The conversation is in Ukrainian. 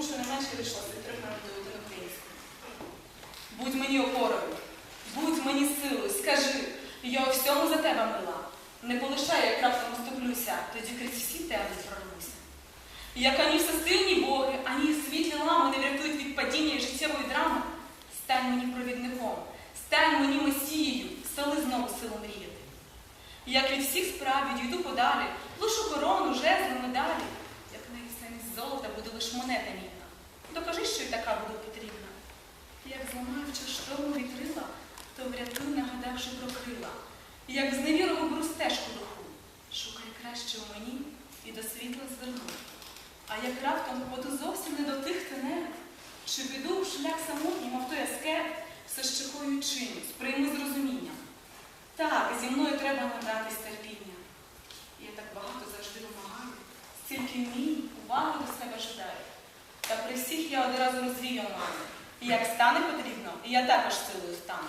вирішила свій трьох народити українською. Будь мені опорою, будь мені силою, скажи, я у всьому за тебе мила. Не полишай, як раптом оступлюся, тоді крізь всі темні прорвуся. Як ані всесильні боги, ані світлі лами не врятують від падіння і життєвої драми, стань мені провідником, стань мені месією, стали знову силу мріяти. Як від всіх справ відійду подалі, лишу корону, жезли, медалі, як навіть замість золота буде лиш монета мідна. Докажи, що й така буде потрібна. Як зламаю в час шторму вітрила, то врятуй, нагадавши про крила. Як з невірого беру стежку духу, шукай краще у мені і до світла зверну. А як раптом попаду зовсім не до тих тенет, чи піду в шлях самотній, мов той аскет, все ще кою чинюсь, прийми з. Так, зі мною треба набратись терпіння. Я так багато завжди вимагаю, стільки вмінь, уваги до себе ждаю. Та при всіх я одразу розвію маю. І як стане потрібно, і я також силою стану.